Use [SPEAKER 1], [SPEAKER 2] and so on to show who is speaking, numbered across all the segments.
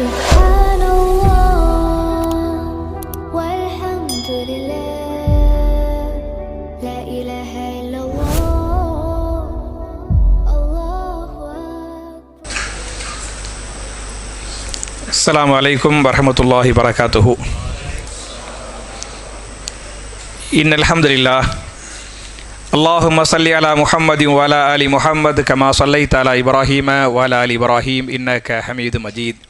[SPEAKER 1] سبحان الله والحمد لله. لا إله إلا الله. الله
[SPEAKER 2] السلام عليكم ورحمة الله وبركاته. إن الحمد لله. اللهم صل على محمد وعلى آل محمد كما صليت على إبراهيم وعلى آل إبراهيم إنك حميد مجيد.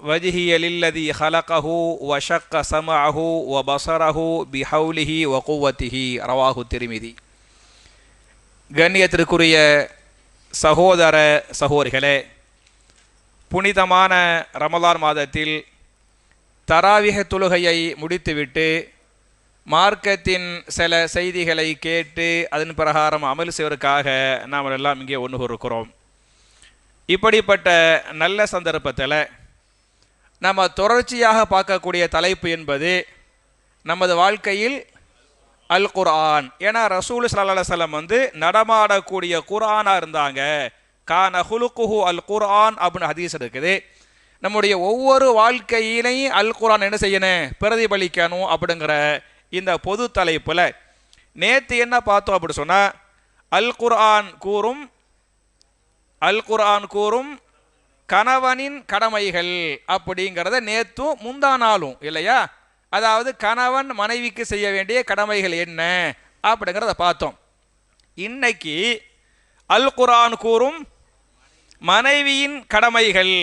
[SPEAKER 2] وجهي للذي خلقه وشق سمعه وبصره بحوله وقوته رواه الترمذي கண்ணியத்திற்குரிய சகோதர சகோதரிகளே புனிதமான ரமலான் மாதத்தில் தராவிக தொழுகையை முடித்துவிட்டு மார்க்கத்தின் சில செய்திகளை கேட்டு அதன் பிரகாரம் அமல் செய்வதற்காக நாம் எல்லாம் இங்கே ஒன்று இருக்கிறோம் இப்படிப்பட்ட நல்ல சந்தர்ப்பத்தில் நம்ம தொடர்ச்சியாக பார்க்கக்கூடிய தலைப்பு என்பது நமது வாழ்க்கையில் அல் குர்ஆன் ஏன்னா ரசூல் சல்லா செல்லம் வந்து நடமாடக்கூடிய குர்ஆனாக இருந்தாங்க. கான ஹுலுக்குஹு அல் குர்ஆன் அப்படின்னு ஹதீஸ் இருக்குது. நம்முடைய ஒவ்வொரு வாழ்க்கையிலையும் அல் குர்ஆன் என்ன செய்யணும்? பிரதிபலிக்கணும் அப்படிங்கிற இந்த பொது தலைப்பில் நேற்று என்ன பார்த்தோம் அப்படி சொன்னால் அல் குர்ஆன் கூறும் அல் குர்ஆன் கூறும் கணவனின் கடமைகள் அப்படிங்கிறத நேற்றும் முந்தா நாளும் இல்லையா? அதாவது கணவன் மனைவிக்கு செய்ய வேண்டிய கடமைகள் என்ன அப்படிங்கிறத பார்த்தோம். இன்னைக்கு அல் குரான் கூறும் மனைவியின் கடமைகள்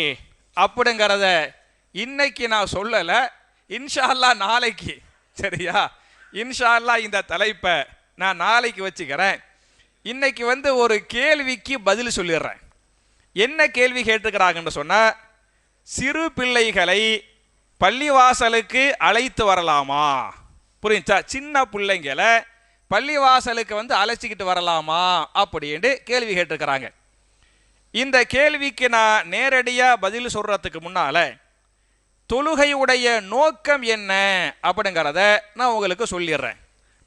[SPEAKER 2] அப்படிங்கிறத இன்னைக்கு நான் சொல்லலை. இன்ஷா அல்லாஹ் நாளைக்கு சரியா? இன்ஷா அல்லாஹ் இந்த தலைப்பை நான் நாளைக்கு வச்சுக்கிறேன். இன்னைக்கு வந்து ஒரு கேள்விக்கு பதில் சொல்லிடுறேன். என்ன கேள்வி கேட்டுக்கிறாங்கன்னு சொன்னால் சிறு பிள்ளைகளை பள்ளிவாசலுக்கு அழைத்து வரலாமா? புரிஞ்சா? சின்ன பிள்ளைங்களை பள்ளிவாசலுக்கு வந்து அழைச்சிக்கிட்டு வரலாமா? அப்படின்னு கேள்வி கேட்டிருக்கிறாங்க. இந்த கேள்விக்கு நான் நேரடியாக பதில் சொல்கிறதுக்கு முன்னால் தொழுகையுடைய நோக்கம் என்ன அப்படிங்கிறத நான் உங்களுக்கு சொல்லிடுறேன்.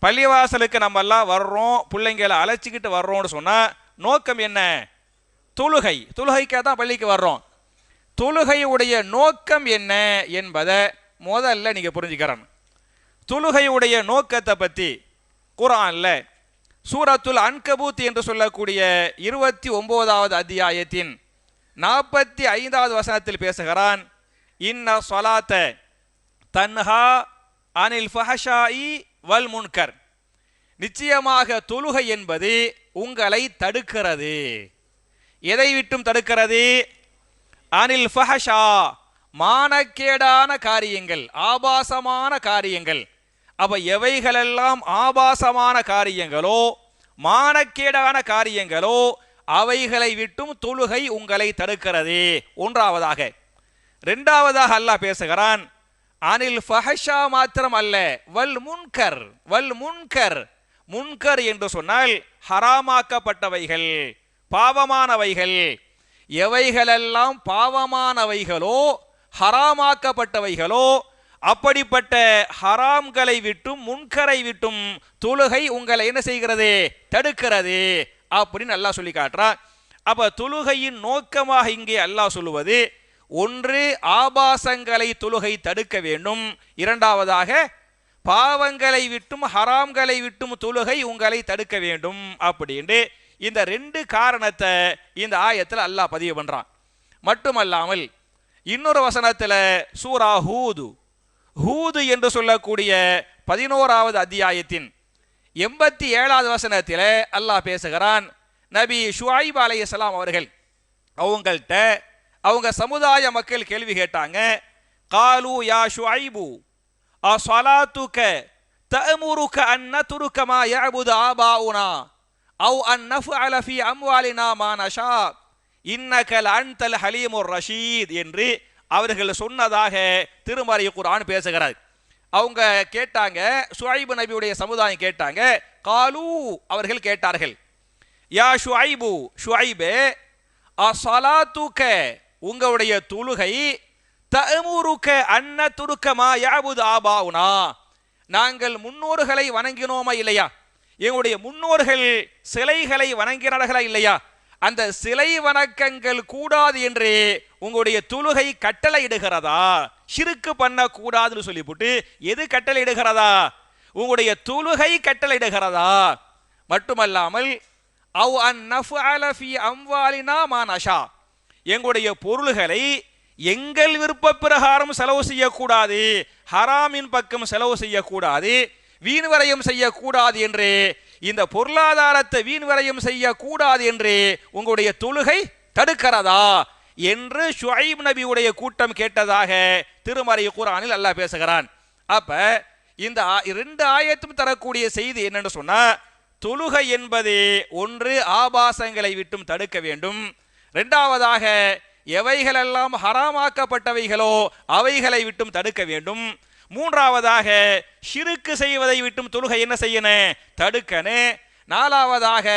[SPEAKER 2] பள்ளிவாசலுக்கு நம்ம எல்லாம் வர்றோம் பிள்ளைங்களை அழைச்சிக்கிட்டு வர்றோம்னு சொன்னால் நோக்கம் என்ன? தொழுகை. தொழுகைக்காக தான் பள்ளிக்கு வர்றோம். தொழுகையுடைய நோக்கம் என்ன என்பதை முதல்ல நீங்கள் புரிஞ்சுக்கிறேன் தொழுகையுடைய நோக்கத்தை பற்றி குரான்ல சூரத்துல் அன்கபூத் என்று சொல்லக்கூடிய இருபத்தி ஒன்பதாவது அத்தியாயத்தின் நாற்பத்தி ஐந்தாவது வசனத்தில் பேசுகிறான் இன்ன சொலாத்த தன்ஹா அனில் ஃபஹஷாயி வல் முன்கர். நிச்சயமாக தொழுகை என்பது உங்களை தடுக்கிறது. எதை விட்டும் தடுக்கிறது? அனில் ஃபஹஷா மானக்கேடான காரியங்கள் ஆபாசமான காரியங்கள். அப்போ எவைகளெல்லாம் ஆபாசமான காரியங்களோ மானக்கேடான காரியங்களோ அவைகளை விட்டும் தொழுகை உங்களை தடுக்கிறது. ஒன்றாவதாக ரெண்டாவதாக அல்லாஹ் பேசுகிறான் அனில் ஃபஹஷா மாத்திரம் அல்ல வல் முன்கர் வல் முன்கர். முன்கர் என்று சொன்னால் ஹராமாக்கப்பட்டவைகள். பாவமானவைகள். எவைகளெல்லாம் பாவமானவைகளோ ஹராமாக்கப்பட்டவைகளோ அப்படிப்பட்ட ஹராம்களை விட்டும் முன்கரை விட்டும் தொழுகை உங்களை என்ன செய்கிறது? தடுக்கிறது. அப்படின்னு அல்லாஹ் சொல்லி காட்டுறான் அப்ப தொழுகையின் நோக்கமாக இங்கே அல்லாஹ் சொல்லுவது ஒன்று ஆபாசங்களை தொழுகை தடுக்க வேண்டும். இரண்டாவதாக பாவங்களை விட்டும் ஹராம்களை விட்டும் தொழுகை உங்களை தடுக்க வேண்டும். அப்படின்ட்டு இந்த ரெண்டு காரணத்தை இந்த ஆயத்தில் அல்லாஹ் பதிவு பண்ணுறான் மட்டுமல்லாமல் இன்னொரு வசனத்தில் சூரா ஹூது. ஹூது என்று சொல்லக்கூடிய பதினோராவது அத்தியாயத்தின் எண்பத்தி ஏழாவது வசனத்தில் அல்லாஹ் பேசுகிறான் நபி ஷுவாயிப் அலை இஸ்லாம் அவர்கள். அவங்கள்ட்ட அவங்க சமுதாய மக்கள் கேள்வி கேட்டாங்க காலு யா ஷுஐபு அ சொலாத்துக்க தமுருக்க அன்ன துருக்கமா யாபுது ஆபாவுனா? அவ் அன் நஃப் அலஃபி அம்வாலினா மா நஷா அன்தல் ஹலீமுர் ரஷீத் என்று அவர்கள் சொன்னதாக திருமறை குரான் பேசுகிறார் அவங்க கேட்டாங்க ஷுஐபு நபியுடைய சமுதாயம் கேட்டாங்க காலு அவர்கள் கேட்டார்கள். யா ஷுஐபு ஷுஐபே அசலாத்துக்க உங்களுடைய தொழுகை தமுருக்க அன்ன துருக்கமா யாபுது ஆபாவுனா. நாங்கள் முன்னோர்களை வணங்கினோமா இல்லையா? எங்களுடைய முன்னோர்கள் சிலைகளை வணங்கினார்களா இல்லையா? அந்த சிலை வணக்கங்கள் கூடாது என்று உங்களுடைய தொழுகை கட்டளையிடுகிறதா? சிறுக்கு பண்ண கூடாதுன்னு சொல்லிவிட்டு எது கட்டளையிடுகிறதா? உங்களுடைய தொழுகை கட்டளையிடுகிறதா? மட்டுமல்லாமல் அவ் அன் நஃப் அலஃபி அம்வாலினா மாநஷா எங்களுடைய பொருள்களை எங்கள் விருப்ப பிரகாரம் செலவு செய்யக்கூடாது ஹராமின் பக்கம் செலவு செய்யக்கூடாது வீண்வரையும் செய்யக்கூடாது என்று இந்த பொருளாதாரத்தை வீண்வரையும் செய்யக்கூடாது என்று உங்களுடைய தொழுகை தடுக்கிறதா என்று ஷுஐப் நபியுடைய கூட்டம் கேட்டதாக திருமறை குரானில் அல்லாஹ் பேசுகிறான். அப்ப இந்த ஆ- ரெண்டு ஆயத்தும் தரக்கூடிய செய்தி என்னன்னு சொன்னா தொழுகை என்பது ஒன்று ஆபாசங்களை விட்டும் தடுக்க வேண்டும். இரண்டாவதாக எவைகளெல்லாம் ஹராமாக்கப்பட்டவைகளோ அவைகளை விட்டும் தடுக்க வேண்டும். மூன்றாவதாக ஷிருக்கு செய்வதை விட்டும் தொழுகை என்ன செய்யணும் தடுக்கணும் நாலாவதாக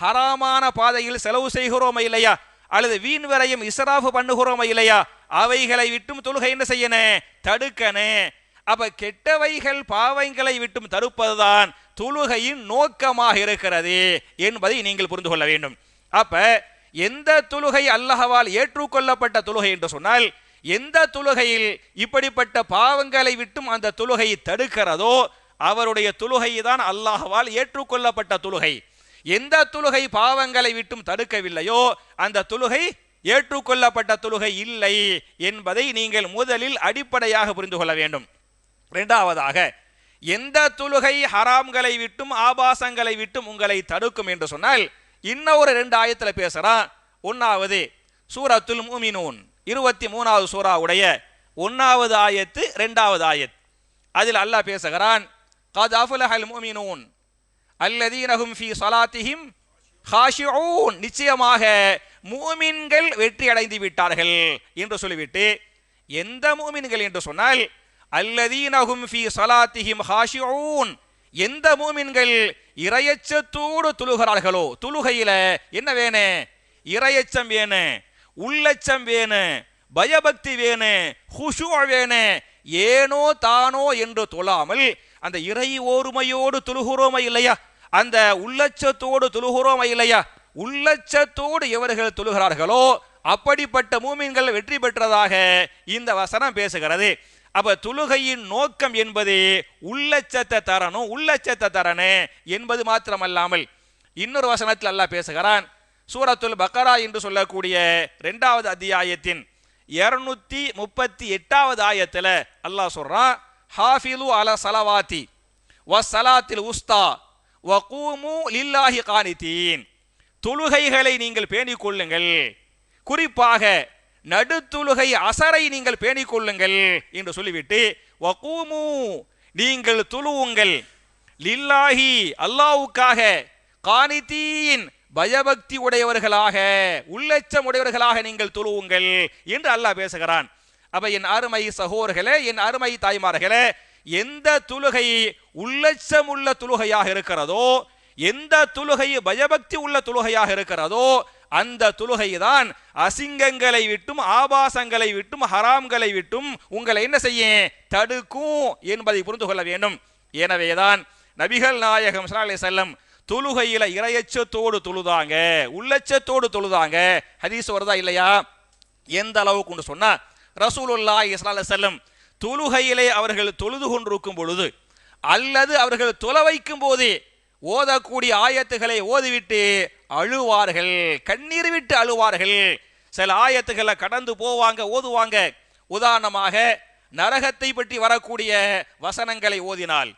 [SPEAKER 2] ஹராமான பாதையில் செலவு செய்கிறோமா இல்லையா? அல்லது வீண் வரையும் இசராஃபு பண்ணுகிறோமா இல்லையா? அவைகளை விட்டும் தொழுகை என்ன செய்யணும் தடுக்கணும் அப்ப கெட்டவைகள் பாவங்களை விட்டும் தடுப்பதுதான் தொழுகையின் நோக்கமாக இருக்கிறது என்பதை நீங்கள் புரிந்து கொள்ள வேண்டும். அப்ப எந்த தொழுகை அல்லஹவால் ஏற்றுக்கொள்ளப்பட்ட தொழுகை என்று சொன்னால் எந்த தொழுகையில் இப்படிப்பட்ட பாவங்களை விட்டும் அந்த தொழுகை தடுக்கிறதோ அவருடைய தொழுகை தான் அல்லாஹவால் ஏற்றுக்கொள்ளப்பட்ட தொழுகை. எந்த தொழுகை பாவங்களை விட்டும் தடுக்கவில்லையோ அந்த தொழுகை ஏற்றுக்கொள்ளப்பட்ட தொழுகை இல்லை என்பதை நீங்கள் முதலில் அடிப்படையாக புரிந்து கொள்ள வேண்டும். இரண்டாவதாக எந்த தொழுகை ஹராம்களை விட்டும் ஆபாசங்களை விட்டும் உங்களை தடுக்கும் என்று சொன்னால் இன்னொரு ரெண்டு ஆயத்துல பேசுகிறான் ஒன்றாவது சூரத்துல் மூமினூன். இருபத்தி மூணாவது சூறாவுடைய ஒன்றாவது ஆயத்து ரெண்டாவது ஆயத். அதில் அல்லாஹ் பேசுகிறான் கத் அஃபுலஹல் முமினூன் அல்லதீனஹும் ஃபி சலாத்திஹிம் ஹாஷிஊன். நிச்சயமாக மூமின்கள் வெற்றி அடைந்து விட்டார்கள் என்று சொல்லிவிட்டு எந்த மூமின்கள் என்று சொன்னால் அல்லதீனஹும் ஃபி சலாத்திஹிம் ஹாஷிஊன். எந்த மூமின்கள் இறையச்சத்தோடு துழுகிறார்களோ துழுகையில என்ன வேணும் இரையச்சம் வேணும் உள்ளச்சம் வேணும் பயபக்தி வேணும் ஹுஷு வேணும் ஏனோ தானோ என்று தொழாமல் அந்த இறை ஓருமையோடு துழுகிறோமா இல்லையா? அந்த உள்ளச்சத்தோடு துழுகிறோமா இல்லையா? உள்ளச்சத்தோடு எவர்கள் தொழுகிறார்களோ அப்படிப்பட்ட மூமின்கள் வெற்றி பெற்றதாக இந்த வசனம் பேசுகிறது. அப்ப தொழுகையின் நோக்கம் என்பது உள்ளச்சத்தை தரணும் உள்ளச்சத்தை தரணும் என்பது மாத்திரமல்லாமல் இன்னொரு வசனத்தில் அல்லாஹ் பேசுகிறான் சூரத்துல் பக்கரா என்று சொல்லக்கூடிய ரெண்டாவது அத்தியாயத்தின் இருநூத்தி முப்பத்தி எட்டாவது ஆயத்துல அல்லாஹ் சொல்றான் ஹாஃபிலு அல சலவாத்தி வ சலாத்தில் உஸ்தா வ கூமு லில்லாஹி காணித்தீன் தொழுகைகளை நீங்கள் பேணிக் கொள்ளுங்கள். குறிப்பாக நடுத்துலுகை அசரை நீங்கள் பேணிக் கொள்ளுங்கள் என்று சொல்லிவிட்டு வகூமு நீங்கள் துழுவுங்கள். லில்லாஹி அல்லாஹ்வுக்காக காணித்தீன் பயபக்தி உடையவர்களாக உள்ளச்சம் உடையவர்களாக நீங்கள் துழுவுங்கள் என்று அல்லாஹ் பேசுகிறான். அப்ப என் அருமை சகோதரர்களே என் அருமை தாய்மார்களே எந்த துலுகை உள்ளச்சம் உள்ள துலுகையாக இருக்கிறதோ எந்த துலுகை பயபக்தி உள்ள துலுகையாக இருக்கிறதோ அந்த துலுகை தான் அசிங்கங்களை விட்டும் ஆபாசங்களை விட்டும் ஹராம்களை விட்டும் உங்களை என்ன செய்ய தடுக்கும் என்பதை புரிந்து கொள்ள வேண்டும். எனவேதான் நபிகள் நாயகம் ஸல்லல்லாஹு அலைஹி தொழுகையில இரையச்சத்தோடு தொழுதாங்க உள்ளச்சத்தோடு தொழுதாங்க. ஹதீஸ் வருதா இல்லையா? எந்த அளவுக்கு சொன்னா ரசூலுல்லாஹி ஸல்லல்லாஹு செல்லம் வஸல்லம் தொழுகையிலே அவர்கள் தொழுது கொண்டிருக்கும் பொழுது அல்லது அவர்கள் தொலை வைக்கும் போதே ஓதக்கூடிய ஆயத்துகளை ஓதிவிட்டு அழுவார்கள் கண்ணீர் விட்டு அழுவார்கள். சில ஆயத்துகளை கடந்து போவாங்க ஓதுவாங்க. உதாரணமாக நரகத்தை பற்றி வரக்கூடிய வசனங்களை ஓதினால்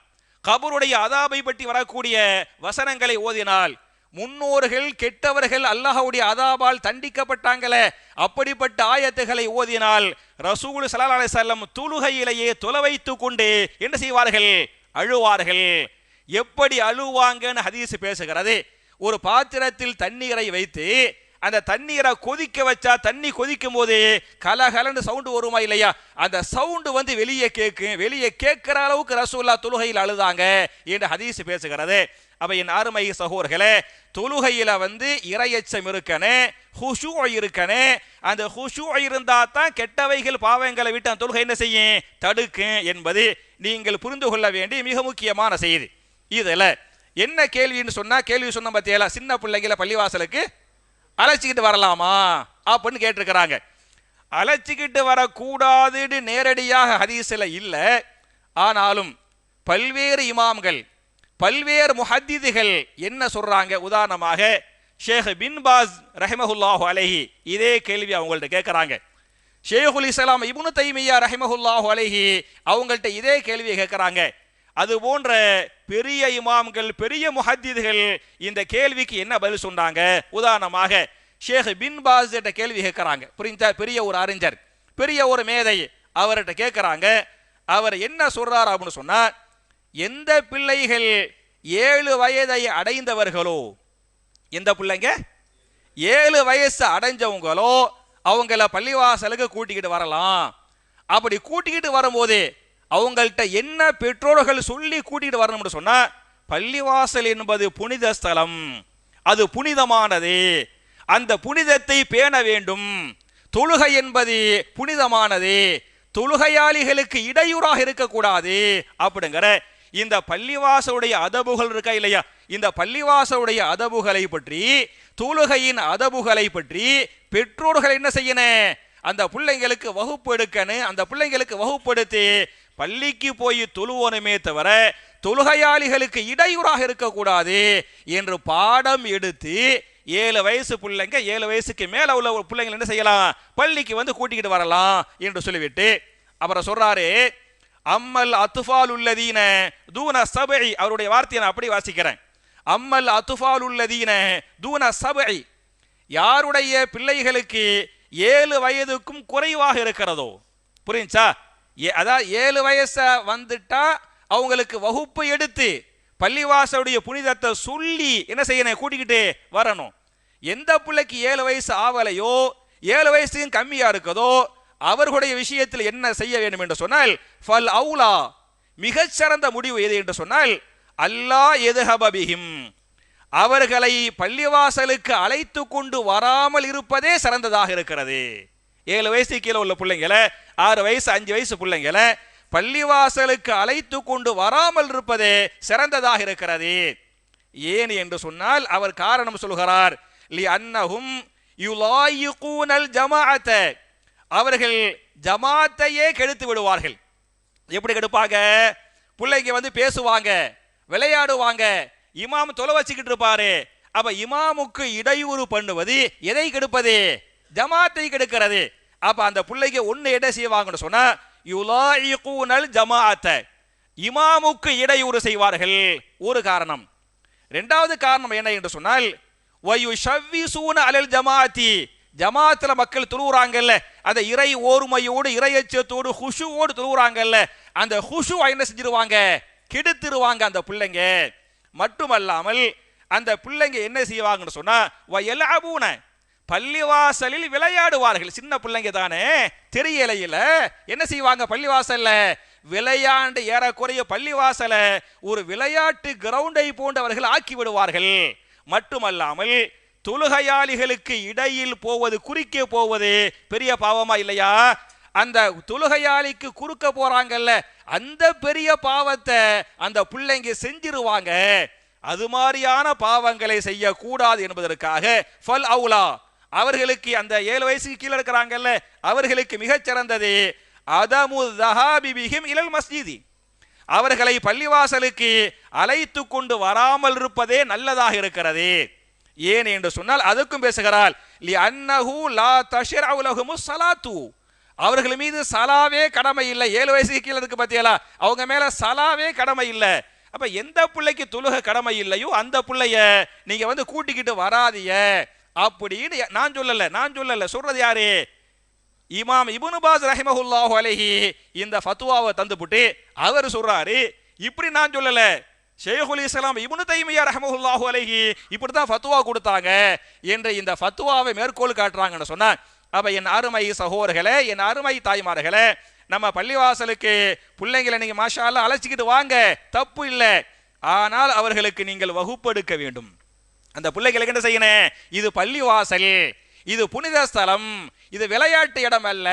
[SPEAKER 2] கபருடைய அதாபை பற்றி வரக்கூடிய வசனங்களை ஓதினால் முன்னோர்கள் கெட்டவர்கள் அல்லாஹவுடைய அதாபால் தண்டிக்கப்பட்டாங்களே அப்படிப்பட்ட ஆயத்துகளை ஓதினால் ரசூல் சலா அலி வஸல்லம் துலுகையிலேயே தொலை கொண்டு என்ன செய்வார்கள்? அழுவார்கள். எப்படி அழுவாங்கன்னு ஹதீஸ் பேசுகிறது. ஒரு பாத்திரத்தில் தண்ணீரை வைத்து அந்த தண்ணீரை கொதிக்க வச்சா தண்ணி கொதிக்கும் போதே கலகலன்னு சவுண்டு வருமா இல்லையா? அந்த சவுண்டு வந்து வெளியே கேட்கும் வெளியே கேட்குற அளவுக்கு ரசூல்லா தொழுகையில் அழுதாங்க என்று ஹதீஸ் பேசுகிறது. அப்போ என் அருமை சகோர்களே தொழுகையில் வந்து இரையச்சம் இருக்கனே ஹுஷு இருக்கனே அந்த ஹுஷு இருந்தா தான் கெட்டவைகள் பாவங்களை விட்டு அந்த தொழுகை என்ன செய்யும்? தடுக்கும் என்பது நீங்கள் புரிந்து கொள்ள வேண்டிய மிக முக்கியமான செய்தி. இதில் என்ன கேள்வின்னு சொன்னால் கேள்வி சொன்ன பத்தியல சின்ன பிள்ளைங்கள பள்ளிவாசலுக்கு அழைச்சிக்கிட்டு வரலாமா? அப்படின்னு கேட்டிருக்கிறாங்க. அழைச்சிக்கிட்டு வரக்கூடாதுன்னு நேரடியாக ஹதீஸில் இல்லை. ஆனாலும் பல்வேறு இமாம்கள் பல்வேறு முஹத்திதுகள் என்ன சொல்கிறாங்க உதாரணமாக ஷேக் பின் பாஸ் ரஹிமஹுல்லாஹு அலைஹி இதே கேள்வி அவங்கள்ட்ட கேட்குறாங்க. ஷேகுல் இஸ்லாம் இபுனு தைமியா ரஹிமஹுல்லாஹு அலஹி அவங்கள்ட்ட இதே கேள்வியை கேட்குறாங்க. அது போன்ற பெரிய இமாம்கள் பெரிய முஹத்திதுகள் இந்த கேள்விக்கு என்ன பதில் சொன்னாங்க? உதாரணமாக ஷேக் பின் பாஸ்கிட்ட கேள்வி கேட்குறாங்க. புரிஞ்சா? பெரிய ஒரு அறிஞர் பெரிய ஒரு மேதை அவர்கிட்ட கேட்குறாங்க. அவர் என்ன சொல்றாரு அப்படின்னு சொன்னா எந்த பிள்ளைகள் ஏழு வயதை அடைந்தவர்களோ எந்த பிள்ளைங்க? ஏழு வயசு அடைஞ்சவங்களோ அவங்கள பள்ளிவாசலுக்கு கூட்டிக்கிட்டு வரலாம். அப்படி கூட்டிக்கிட்டு வரும்போது அவங்கள்ட்ட என்ன பெற்றோர்கள் சொல்லி கூட்டிகிட்டு வரணும்னு சொன்னா பள்ளிவாசல் என்பது புனித ஸ்தலம். அது புனிதமானது. அந்த புனிதத்தை பேண வேண்டும். தொழுகை என்பது புனிதமானது. தொழுகையாளிகளுக்கு இடையூறாக இருக்கக்கூடாது. அப்படிங்கிற இந்த பள்ளிவாசலுடைய அதபுகள் இருக்கா இல்லையா? இந்த பள்ளிவாசலுடைய அதபுகளை பற்றி தொழுகையின் அதபுகளை பற்றி பெற்றோர்கள் என்ன செய்யணும்? அந்த பிள்ளைங்களுக்கு வகுப்பு எடுக்கணும். அந்த பிள்ளைங்களுக்கு வகுப்பு எடுத்து பள்ளிக்கு போய் தொழுவோனுமே தவிர தொழுகையாளிகளுக்கு இடையூறாக இருக்கக்கூடாது என்று பாடம் எடுத்து ஏழு வயசு பிள்ளைங்க ஏழு வயசுக்கு மேல உள்ள பிள்ளைங்க என்ன செய்யலாம்? பள்ளிக்கு வந்து கூட்டிக்கிட்டு வரலாம் என்று சொல்லிவிட்டு அப்புறம் சொல்றாரு அம்மல் அத்துஃபால் உள்ளதீன தூன சபை. அவருடைய வார்த்தையை நான் அப்படி வாசிக்கிறேன். அம்மல் அத்துஃபால் உள்ளதீன தூன சபை. யாருடைய பிள்ளைகளுக்கு ஏழு வயதுக்கும் குறைவாக இருக்கிறதோ? புரிஞ்சா ஏ- அதாவது ஏழு வயசை வந்துட்டா அவங்களுக்கு வகுப்பு எடுத்து பள்ளிவாசலுடைய புனிதத்தை சொல்லி என்ன செய்யணும்? கூட்டிக்கிட்டு வரணும். எந்த பிள்ளைக்கு ஏழு வயசு ஆவலையோ ஏழு வயசுக்கும் கம்மியா இருக்கதோ அவர்களுடைய விஷயத்தில் என்ன செய்ய வேண்டும் என்று சொன்னால் ஃபல் அவுலா மிகச்சிறந்த முடிவு எது என்று சொன்னால் அல்லாஹ் எதுஹபபிஹிம் அவர்களை பள்ளிவாசலுக்கு அழைத்து கொண்டு வராமல் இருப்பதே சிறந்ததாக இருக்கிறது. ஏழு வயசு கீழே உள்ள பிள்ளைங்களை ஆறு வயசு அஞ்சு வயசு பிள்ளைங்களை பள்ளிவாசலுக்கு அழைத்து கொண்டு வராமல் இருப்பதே சிறந்ததாக இருக்கிறது. ஏன் என்று சொன்னால் அவர் காரணம் சொல்கிறார் லி அன்னஹும் யுலாயிகூனல் ஜமாஅத்த அவர்கள் ஜமாத்தையே கெடுத்து விடுவார்கள். எப்படி கெடுப்பாங்க? பிள்ளைங்க வந்து பேசுவாங்க விளையாடுவாங்க இமாம் தொலை வச்சுக்கிட்டு இருப்பாரு. அப்ப இமாமுக்கு இடையூறு பண்ணுவது எதை கெடுப்பது? ஜமாத்தை கெடுக்கிறது. அப்ப அந்த பிள்ளைக்கு ஒண்ணு என்ன செய்வாங்கன்னு சொன்னால் யுலாயிகூனல் ஜமாஅத்த. இமாமுக்கு இடையூறு செய்வார்கள். ஒரு காரணம். ரெண்டாவது காரணம் என்ன என்று சொன்னால் வயு ஷவ்விசூன அலல் ஜமாத்தி ஜமாத்தில் மக்கள் துழுவுறாங்கல்ல அந்த இறை ஓர்மையோடு இறையச்சத்தோடு ஹுஷுவோடு துழுவுறாங்கல்ல அந்த ஹுஷு என்ன செஞ்சிருவாங்க? கெடுத்துருவாங்க அந்த பிள்ளைங்க. மட்டுமல்லாமல் அந்த பிள்ளைங்க என்ன செய்வாங்கன்னு சொன்னா வயலாபூன பள்ளிவாசலில் விளையாடுவார்கள். சின்ன பிள்ளைங்க தானே? தெரியலையில. என்ன செய்வாங்க பள்ளிவாசல்ல? விளையாண்டு ஏறக்குறைய பள்ளிவாசலை ஒரு விளையாட்டு கிரவுண்டை போன்றவர்கள் ஆக்கி விடுவார்கள். மட்டுமல்லாமல் தொழுகையாளிகளுக்கு இடையில் போவது குறுக்கே போவது பெரிய பாவமா இல்லையா? அந்த தொழுகையாளிக்கு குறுக்க போறாங்கல்ல அந்த பெரிய பாவத்தை அந்த பிள்ளைங்க செஞ்சிருவாங்க. அது மாதிரியான பாவங்களை செய்யக்கூடாது என்பதற்காக ஃபல் அவுலா. அவர்களுக்கு அந்த ஏழு வயசுக்கு கீழே இருக்கிறாங்கல்ல அவர்களுக்கு மிகச்சிறந்தது அதமு தஹாபிபிஹிம் இலல் மஸ்ஜிதி. அவர்களை பள்ளிவாசலுக்கு அழைத்து கொண்டு வராமல் இருப்பதே நல்லதாக இருக்கிறது. ஏன் என்று சொன்னால் அதுக்கும் பேசுகிறாள் லி அன்னஹு லா தஷிர் அவுலகுமு சலாத்து. அவர்கள் மீது சலாவே கடமை இல்லை. ஏழு வயசுக்கு கீழே இருக்கு பார்த்தீங்களா அவங்க மேல சலாவே கடமை இல்லை. அப்ப எந்த பிள்ளைக்கு தொழுக கடமை இல்லையோ அந்த பிள்ளைய நீங்க வந்து கூட்டிக்கிட்டு வராதிய அப்படின்னு நான் சொல்லல நான் சொல்லல. சொல்றது யாரு? இமாம் இபுனுபாஸ் ரஹிமஹுல்லாஹு அலஹி இந்த ஃபத்துவாவை தந்துபுட்டு அவர் சொல்றாரு. இப்படி நான் சொல்லல. ஷேகுல் இஸ்லாம் இபுனு தைமியா ரஹமஹுல்லாஹு அலஹி இப்படி தான் ஃபத்துவா கொடுத்தாங்க என்று இந்த ஃபத்துவாவை மேற்கோள் காட்டுறாங்கன்னு சொன்னா அப்ப என் அருமை சகோதரர்களே என் அருமை தாய்மார்களே நம்ம பள்ளிவாசலுக்கு பிள்ளைங்களை நீங்க மாஷா அழைச்சிக்கிட்டு வாங்க. தப்பு இல்லை. ஆனால் அவர்களுக்கு நீங்கள் வகுப்பெடுக்க வேண்டும். அந்த பிள்ளைகளுக்கு என்ன செய்யணும்? இது பள்ளிவாசல் இது புனித ஸ்தலம் இது விளையாட்டு இடம் அல்ல.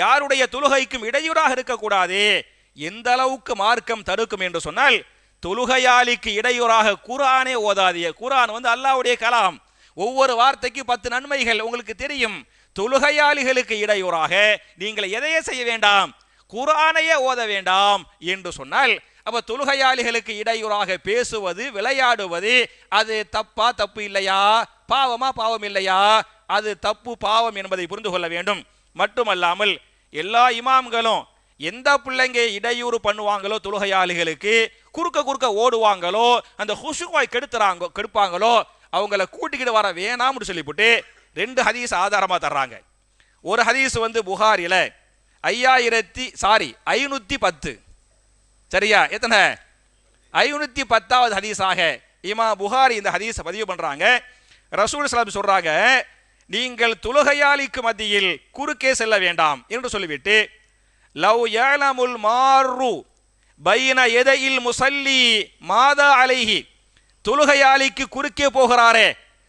[SPEAKER 2] யாருடைய தொழுகைக்கும் இடையூறாக இருக்கக்கூடாது. எந்த அளவுக்கு மார்க்கம் தடுக்கும் என்று சொன்னால் தொழுகையாளிக்கு இடையூறாக குரானே ஓதாதிய. குரான் வந்து அல்லாஹ்வுடைய கலாம். ஒவ்வொரு வார்த்தைக்கு பத்து நன்மைகள் உங்களுக்கு தெரியும். தொழுகையாளிகளுக்கு இடையூறாக நீங்கள் எதையே செய்ய வேண்டாம்? குரானையே ஓத வேண்டாம் என்று சொன்னால் அப்போ தொழுகையாளிகளுக்கு இடையூறாக பேசுவது விளையாடுவது அது தப்பா தப்பு இல்லையா? பாவமா பாவம் இல்லையா? அது தப்பு பாவம் என்பதை புரிந்து கொள்ள வேண்டும். மட்டுமல்லாமல் எல்லா இமாம்களும் எந்த பிள்ளைங்க இடையூறு பண்ணுவாங்களோ தொழுகையாளிகளுக்கு குறுக்க குறுக்க ஓடுவாங்களோ அந்த ஹுஷுவாய் கெடுத்துறாங்க கெடுப்பாங்களோ அவங்கள கூட்டிக்கிட்டு வர வேணாம்னு சொல்லிவிட்டு ரெண்டு ஹதீஸ் ஆதாரமா தர்றாங்க. ஒரு ஹதீஸ் வந்து புகாரில் ஐயாயிரத்தி சாரி ஐநூத்தி பத்து. சரியா? எத்தனை? ஐநூத்தி பத்தாவது ஹதீஸாக இமா புகாரி இந்த ஹதீஸை பதிவு பண்றாங்க. ரசூல் சலாம் சொல்றாங்க நீங்கள் தொழுகையாளிக்கு மத்தியில் குறுக்கே செல்ல வேண்டாம் என்று சொல்லிவிட்டு லவ் ஏலமுல் மாறு பைன எதையில் முசல்லி மாதா அலைஹி தொழுகையாளிக்கு குறுக்கே போகிறாரே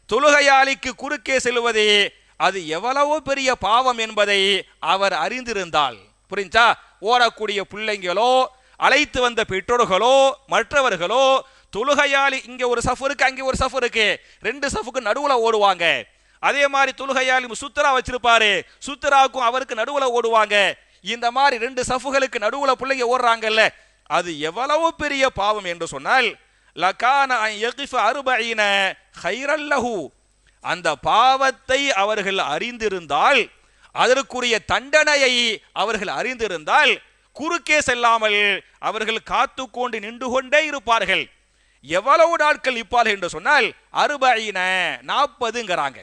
[SPEAKER 2] தொழுகையாளிக்கு குறுக்கே செல்வது அது எவ்வளவோ பெரிய பாவம் என்பதை அவர் அறிந்திருந்தால். புரிஞ்சா? ஓடக்கூடிய பிள்ளைங்களோ அழைத்து வந்த பெற்றோர்களோ மற்றவர்களோ தொழுகையாளி இங்கே ஒரு சஃப் இருக்கு அங்கே ஒரு சஃப் இருக்கு. ரெண்டு சஃபுக்கு நடுவில் ஓடுவாங்க. அதே மாதிரி தொழுகையாளி சுத்தரா வச்சிருப்பாரு. சுத்தராவுக்கும் அவருக்கு நடுவில் ஓடுவாங்க. இந்த மாதிரி ரெண்டு சஃபுகளுக்கு நடுவுல பிள்ளைங்க ஓடுறாங்கல்ல அது எவ்வளவு பெரிய பாவம் என்று சொன்னால் லகான அன் ஹைரல்லஹு அந்த பாவத்தை அவர்கள் அறிந்திருந்தால் அதற்குரிய தண்டனையை அவர்கள் அறிந்திருந்தால் குறுக்கே செல்லாமல் அவர்கள் காத்து கொண்டு நின்று கொண்டே இருப்பார்கள். எவ்வளவு நாட்கள் இப்பார்கள் என்று சொன்னால் அறுபைன நாற்பதுங்கிறாங்க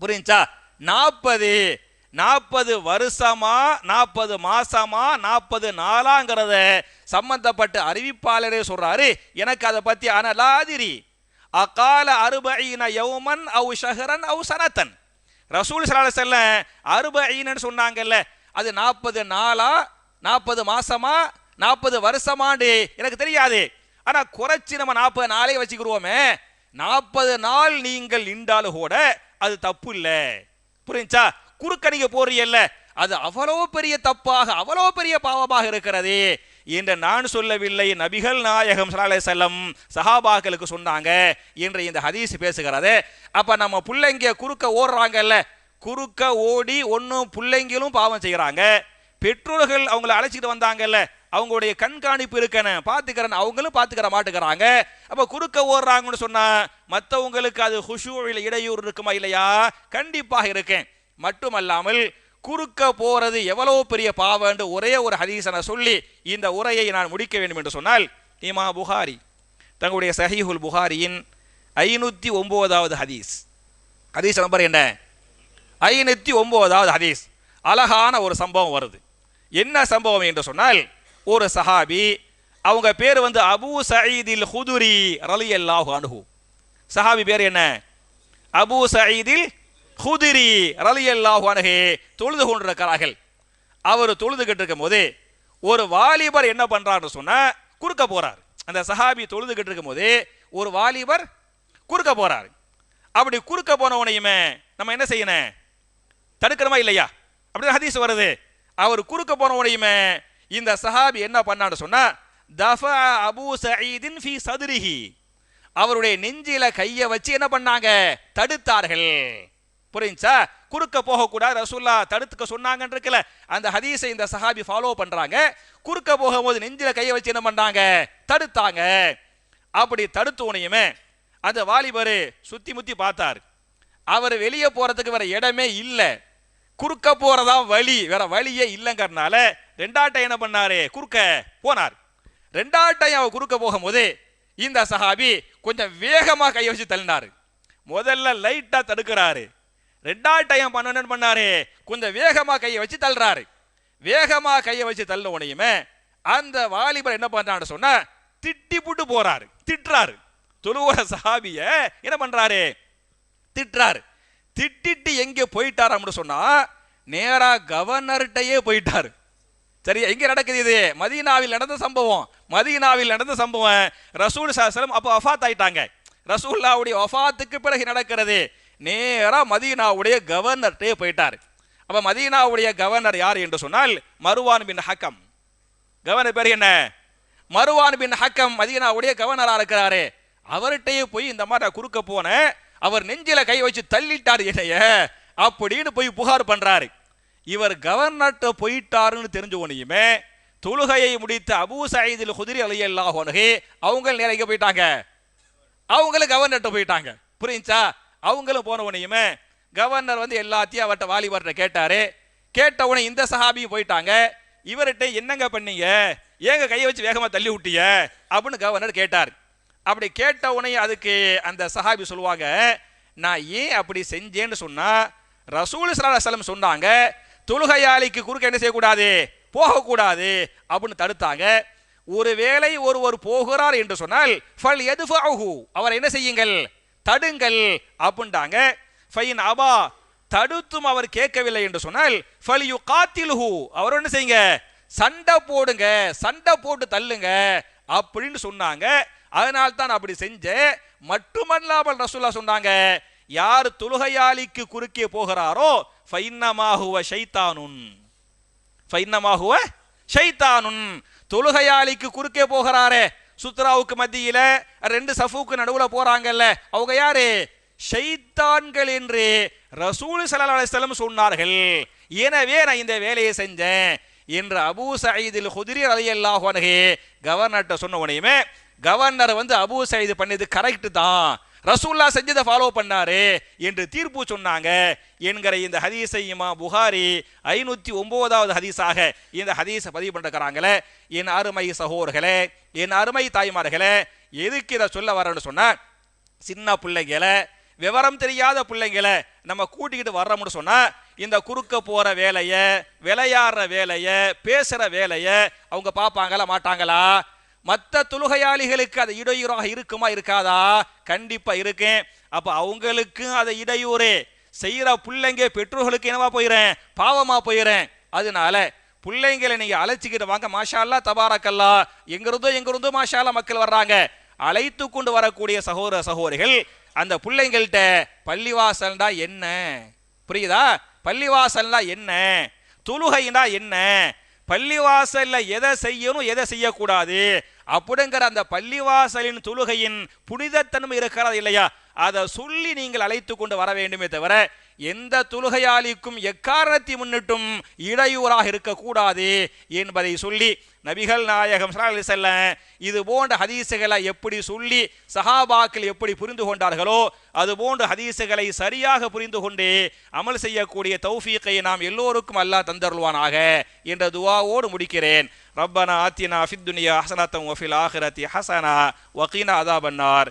[SPEAKER 2] புரிஞ்சா? நாற்பது நாற்பது வருஷமா நாற்பது மாசமா நாற்பது நாளாங்கிறத சம்பந்தப்பட்ட அறிவிப்பாளரே சொல்றாரு. எனக்கு அதை பத்தி அனலாதிரி. அகால அறுபைன யௌமன் அவு ஷஹரன் அவு சனத்தன். ரசூல் சலால செல்ல அறுபைனன்னு சொன்னாங்கல்ல அது நாற்பது நாளா நாற்பது மாசமா நாற்பது வருஷமாண்டு எனக்கு தெரியாது. ஆனா குறைச்சி நம்ம நாற்பது நாளே வச்சுக்கிருவோமே. நாற்பது நாள் நீங்கள் நின்றாலும் கூட அது தப்பு இல்லை. புரிஞ்சா? குறுக்க நீங்க போறீங்கல்ல. அது அவ்வளவு பெரிய தப்பாக அவ்வளவு பெரிய பாவமாக இருக்கிறது என்று நான் சொல்லவில்லை. நபிகள் நாயகம் சலாலை செல்லம் சஹாபாக்களுக்கு சொன்னாங்க என்று இந்த ஹதீஸ் பேசுகிறது. அப்ப நம்ம பிள்ளைங்க குறுக்க ஓடுறாங்கல்ல. குறுக்க ஓடி ஒன்றும் பிள்ளைங்களும் பாவம் செய்கிறாங்க பெற்றோர்கள் அவங்கள அழைச்சிட்டு வந்தாங்கல்ல அவங்களுடைய கண்காணிப்பு இருக்கணும். பார்த்துக்கிறேன் அவங்களும் பார்த்துக்கிற மாட்டுக்கிறாங்க. அப்ப குறுக்க ஓடுறாங்கன்னு சொன்னா மற்றவங்களுக்கு அது ஹுஷூவில் இடையூறு இருக்குமா இல்லையா? கண்டிப்பாக இருக்கேன். மட்டுமல்லாமல் குறுக்க போறது எவ்வளவு பெரிய பாவம் என்று ஒரே ஒரு ஹதீசனை சொல்லி இந்த உரையை நான் முடிக்க வேண்டும் என்று சொன்னால் இமா புகாரி தங்களுடைய சஹீஹுல் புகாரியின் ஐநூத்தி ஒன்பதாவது ஹதீஸ். ஹதீஸ் நம்பர் என்ன? ஐநூத்தி ஒன்பதாவது ஹதீஸ். அழகான ஒரு சம்பவம் வருது. என்ன சம்பவம் என்று சொன்னால் ஒரு சஹாபி அவங்க பேர் வந்து அபு சயீதில் ஹுதுரி ரலியல்லாஹு அனுஹு. சஹாபி பேர் என்ன? அபூ சயீதில் ஹுதிரி ரலியல்லாஹு அனுகே தொழுது கொண்டிருக்கிறார்கள். அவர் தொழுதுகிட்டு இருக்கும் போது ஒரு வாலிபர் என்ன பண்றாருன்னு சொன்னால் குறுக்க போகிறார் அந்த சஹாபி தொழுதுகிட்டு இருக்கும் போது ஒரு வாலிபர் குறுக்க போகிறார் அப்படி குறுக்க போனவனையுமே நம்ம என்ன செய்யணும்? தடுக்கணுமா இல்லையா? அப்படி ஹதீஸ் வருது. அவர் குறுக்க போன உடனேயுமே இந்த சஹாபி என்ன பண்ணான்னு சொன்னா தஃபா அபூ சயீதின் ஃபி சதுரிஹி. அவருடைய நெஞ்சில கையை வச்சு என்ன பண்ணாங்க? தடுத்தார்கள். புரிஞ்சா? குறுக்க போகக்கூடாது. ரசூல்லா தடுத்துக்க சொன்னாங்கன்னு இருக்குல்ல அந்த ஹதீஸை இந்த சஹாபி ஃபாலோ பண்றாங்க. குறுக்க போகும்போது நெஞ்சில கையை வச்சு என்ன பண்ணாங்க? தடுத்தாங்க. அப்படி தடுத்த உனையுமே அந்த வாலிபர் சுத்தி முத்தி பார்த்தார். அவர் வெளியே போறதுக்கு வேற இடமே இல்லை. குறுக்க போறதா வழி? வேற வழியே இல்லைங்கிறனால ரெண்டாட்டை என்ன பண்ணாரு? குறுக்க போனார். ரெண்டாட்டை அவர் குறுக்க போகும்போது இந்த சஹாபி கொஞ்சம் வேகமாக கையை வச்சு தள்ளினார். முதல்ல லைட்டாக தடுக்கிறாரு. ரெண்டாவது பண்ணணும்னு பண்ணாரு? கொஞ்சம் வேகமாக கையை வச்சு தள்ளுறாரு. வேகமாக கையை வச்சு தள்ள உடனேயுமே அந்த வாலிபர் என்ன பண்ணுறான்னு சொன்னால் திட்டி புட்டு போகிறாரு திட்டுறாரு. தொழுவ சஹாபிய என்ன பண்ணுறாரு திட்டுறாரு. திட்டிட்டு எங்கே போயிட்டார் அப்படின்னு சொன்னா நேரா கவர்னர்கிட்டயே போயிட்டாரு. சரியா? எங்க நடக்குது இது? மதீனாவில் நடந்த சம்பவம். மதீனாவில் நடந்த சம்பவம். ரசூல் சாஸ்திரம் அப்போ வஃபாத் ஆயிட்டாங்க. ரசூல்லாவுடைய வஃபாத்துக்கு பிறகு நடக்கிறது. நேராக மதீனாவுடைய கவர்னர்கிட்டே போயிட்டார். அப்போ மதீனாவுடைய கவர்னர் யார் என்று சொன்னால் மருவான் பின் ஹக்கம். கவர்னர் பேர் என்ன? மருவான் பின் ஹக்கம் மதீனாவுடைய கவர்னராக இருக்கிறாரு. அவர்கிட்டயே போய் இந்த மாதிரி நான் குறுக்க போனேன். அவர் நெஞ்சில கை வச்சு தள்ளிட்டார் என்னைய. அப்படின்னு போய் புகார் பண்றாரு. இவர் கவர்னர்கிட்ட போயிட்டாருன்னு தெரிஞ்ச உடனேயுமே தொழுகையை முடித்த அபூ சயீதில் குதிரி அலையல்லாஹ் அவங்க நேரம் போயிட்டாங்க. அவங்களும் கவர்னர்கிட்ட போயிட்டாங்க. புரியுச்சா அவங்களும் போன உடனேயுமே கவர்னர் வந்து எல்லாத்தையும் அவர்கிட்ட வாலிபர்கிட்ட கேட்டாரு. கேட்ட உடனே இந்த சஹாபியும் போயிட்டாங்க. இவர்கிட்ட என்னங்க பண்ணீங்க? ஏங்க கையை வச்சு வேகமாக தள்ளி விட்டிய அப்படின்னு கவர்னர் கேட்டார். அப்படி கேட்ட உடனே அதுக்கு அந்த சஹாபி சொல்லுவாங்க நான் ஏன் அப்படி செஞ்சேன்னு சொன்னா ரசூல் சலாஹலம் சொன்னாங்க தொழுகையாளிக்கு குறுக்க என்ன செய்யக்கூடாது? போகக்கூடாது. அப்படின்னு தடுத்தாங்க. ஒருவேளை ஒருவர் போகிறார் என்று சொன்னால் ஃபல் எதுஃபாஹு அவர் என்ன செய்யுங்கள்? தடுங்கள் அப்படின்ட்டாங்க. ஃபைன் அபா தடுத்தும் அவர் கேட்கவில்லை என்று சொன்னால் ஃபல் யு காத்திலுஹு அவர் என்ன செய்யுங்க? சண்டை போடுங்க சண்டை போட்டு தள்ளுங்க அப்படின்னு சொன்னாங்க. அதனால் தான் அப்படி செஞ்சேன் மட்டுமல்லாமல் ரசூல்லா சொன்னாங்க யார் தொழுகையாளிக்கு குறுக்கே போகிறாரோ ஃபைன்னமாகுவ ஷைத்தானுன். ஃபைன்னமாகுவ ஷைத்தானுன். தொழுகையாளிக்கு குறுக்கே போகிறாரே சுத்ராவுக்கு மத்தியில ரெண்டு சஃபுக்கு நடுவுல போறாங்கல்ல அவங்க யாரு? ஷைத்தான்கள் என்று ரசூல் ஸல்லல்லாஹு சொன்னார்கள். எனவே நான் இந்த வேலையை செஞ்சேன் என்று அபூ சயீதில் குதிரி அலையல்லாஹ் அன்ஹு கவர்னர்ட்ட சொன்ன உடனேயுமே கவர்னர் வந்து அபூ சயீது பண்ணது கரெக்ட் தான். ரசூல்லா செஞ்சதை ஃபாலோ பண்ணாரு என்று தீர்ப்பு சொன்னாங்க. என்கிற இந்த ஹதீஸை இமா புகாரி ஐநூத்தி ஒம்போதாவது ஹதீஸாக இந்த ஹதீஸை பதிவு பண்ணிருக்கிறாங்களே. என் அருமை சகோதரர்களே என் அருமை தாய்மார்களே எதுக்கு இதை சொல்ல வரேன்னு சொன்னா சின்ன பிள்ளைங்களை விவரம் தெரியாத பிள்ளைங்களை நம்ம கூட்டிக்கிட்டு வர்றோம்னு சொன்னா இந்த குறுக்க போற வேலைய விளையாடுற வேலைய பேசுற வேலையை அவங்க பார்ப்பாங்களா மாட்டாங்களா? மற்ற தொழுகையாளிகளுக்கு அது இடையூறாக இருக்குமா இருக்காதா? கண்டிப்பா இருக்கேன். அப்ப அவங்களுக்கும் அதை இடையூறு. செய்யற பிள்ளைங்க பெற்றோர்களுக்கு என்னவா போயிறேன்? பாவமா போயிறேன். அதனால பிள்ளைங்களை நீங்க அழைச்சிக்கிட்டு வாங்க. மாஷால்லா தபாரக்கல்லா. எங்கிருந்தோ எங்கிருந்தோ மாஷால்லா மக்கள் வர்றாங்க. அழைத்து கொண்டு வரக்கூடிய சகோதர சகோதரிகள் அந்த பிள்ளைங்கள்ட்ட பள்ளிவாசல்டா என்ன? புரியுதா? பள்ளிவாசல்னா என்ன? தொழுகைனா என்ன? பள்ளிவாசல்ல எதை செய்யணும் எதை செய்யக்கூடாது? அப்படிங்கிற அந்த பள்ளிவாசலின் தொழுகையின் புனிதத்தன்மை இருக்கிறது இல்லையா? அதை சொல்லி நீங்கள் அழைத்து கொண்டு வர வேண்டுமே தவிர எந்த தொழுகையாளிக்கும் எக்காரணத்தை முன்னிட்டும் இடையூறாக இருக்கக்கூடாது என்பதை சொல்லி நபிகள் நாயகம் செல்ல இது போன்ற ஹதீசுகளை எப்படி சொல்லி சஹாபாக்கள் எப்படி புரிந்து கொண்டார்களோ அது போன்ற ஹதீசுகளை சரியாக புரிந்து கொண்டு அமல் செய்யக்கூடிய தௌஃபீக்கை நாம் எல்லோருக்கும் அல்லாஹ் தந்தருள்வானாக என்ற துவாவோடு முடிக்கிறேன். ரப்பனா ஆத்தினா ஃபித் துனியா ஹசனத்தம் ஒஃபில் ஆஹிரத்தி ஹசனா வகீனா அதாபன்னார்